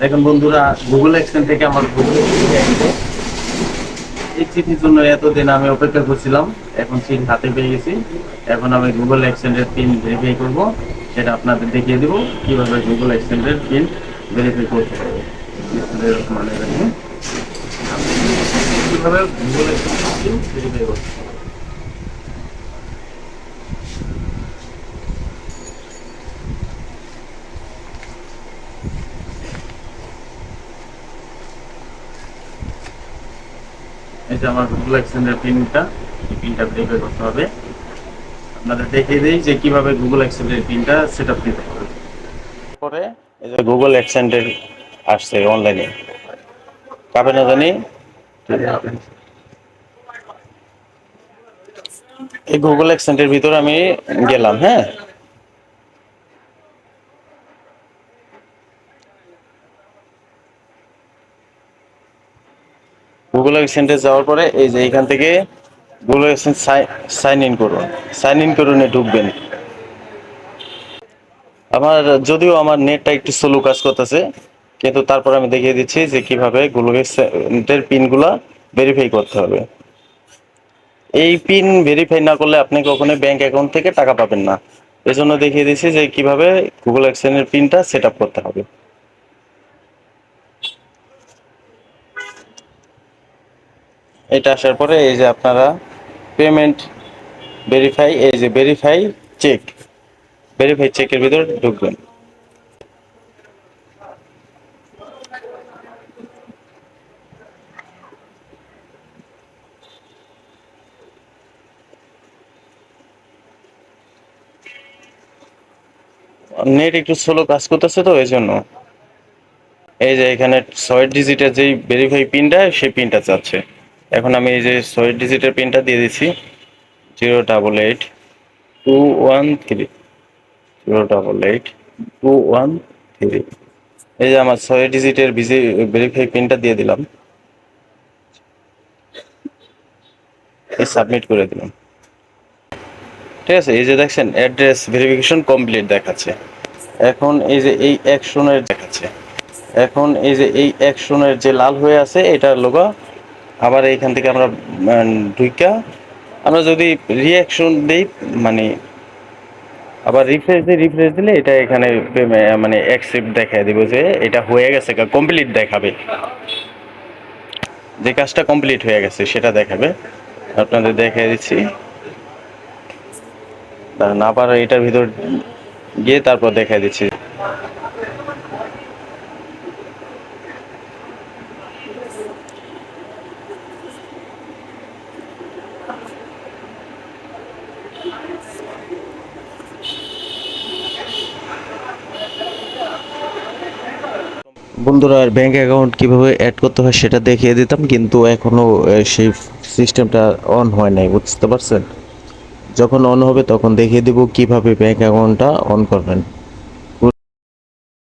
দেখুন বন্ধুরা গুগল এক্সেন থেকে আমার গুগল এই চিঠির জন্য এতদিন আমি অপেক্ষা করছিলাম। এখন চিঠি হাতে পেয়ে গেছি। এখন আমি গুগল এক্সচেঞ্জের পিন ভেরিফাই করব। সেটা আপনাদের দেখিয়ে দেবো কীভাবে গুগল এক্সচেঞ্জের পিন ভেরিফাই করতে হবে। কীভাবে গুগল এক্সচেঞ্জের পিন ভেরিফাই করতে যে আমার গুগল এক্সচেঞ্জের পিনটা এই পিনটা ভেরিফাই করতে হবে। আপনাদের দেখিয়ে দিই যে কীভাবে গুগল এক্সচেঞ্জের পিনটা সেট আপ দিতে হবে। পরে এই যে গুগল এক্সচেঞ্জের আসছে অনলাইনে পাবে না জানি? এই গুগল এক্সচেঞ্জের ভিতরে আমি গেলাম হ্যাঁ? গুগল এক্সচেঞ্জে যাওয়ার পরে এই যে এখান থেকে গুগল এক্সচেঞ্জ সাইন ইন করুন। সাইন ইন করুন ঢুকবেন। আমার, যদিও আমার নেটটা একটু স্লো কাজ করতেছে, কিন্তু তারপর আমি দেখিয়ে দিচ্ছি যে কীভাবে গুগল এক্সচেঞ্জের পিনগুলা ভেরিফাই করতে হবে। এই পিন ভেরিফাই না করলে আপনি কখনোই ব্যাংক অ্যাকাউন্ট থেকে টাকা পাবেন না। এজন্য দেখিয়ে দিচ্ছি যে কীভাবে গুগল এক্সচেঞ্জের পিনটা সেট করতে হবে। এটা আসার পরে এই যে আপনারা পেমেন্ট ভেরিফাই এই যে ভেরিফাই চেক ভেরিফাই চেকের ভিতর ঢুকবেন। নেট একটু স্লো কাজ করতেছে তো এই জন্য এই যে এখানে ছয় ডিজিটের যেই ভেরিফাই পিনটা সেই পিনটা চাচ্ছে। এখন আমি এই যে ছয় ডিজিটের পিনটা দিয়ে দিচ্ছি zero double eight two one three, zero double eight two one three. এই যে আমার ছয় ডিজিটের ভিজি, ভেরিফাই পিনটা দিয়ে দিলাম। এই সাবমিট করে দিলাম। ঠিক আছে, এই যে দেখছেন, অ্যাড্রেস ভেরিফিকেশন কমপ্লিট দেখাচ্ছে। এখন এই যে এই অ্যাকশনের দেখাচ্ছে। এখন এই যে এই অ্যাকশনের যে লাল হয়ে আছে, এটার লোগো আবার এইখান থেকে আমরা ঢুইকা আমরা যদি রিয়াকশন দিই মানে আবার রিফ্রেশ দিই রিফ্রেশ দিলে এটা এখানে মানে অ্যাকসেপ্ট দেখায় দিব যে এটা হয়ে গেছে কমপ্লিট দেখাবে। যে কাজটা কমপ্লিট হয়ে গেছে, সেটা দেখাবে। আপনাদের দেখাই দিচ্ছি। দাঁড়ান আবার এটার ভিতর গিয়ে তারপর দেখাই দিচ্ছি বন্ধুরা ব্যাঙ্ক অ্যাকাউন্ট কীভাবে অ্যাড করতে হয় সেটা দেখিয়ে দিতাম, কিন্তু এখনও সেই সিস্টেমটা অন হয় নাই, বুঝতে পারছেন? যখন অন হবে তখন দেখিয়ে দেবো কীভাবে ব্যাঙ্ক অ্যাকাউন্টটা অন করবেন।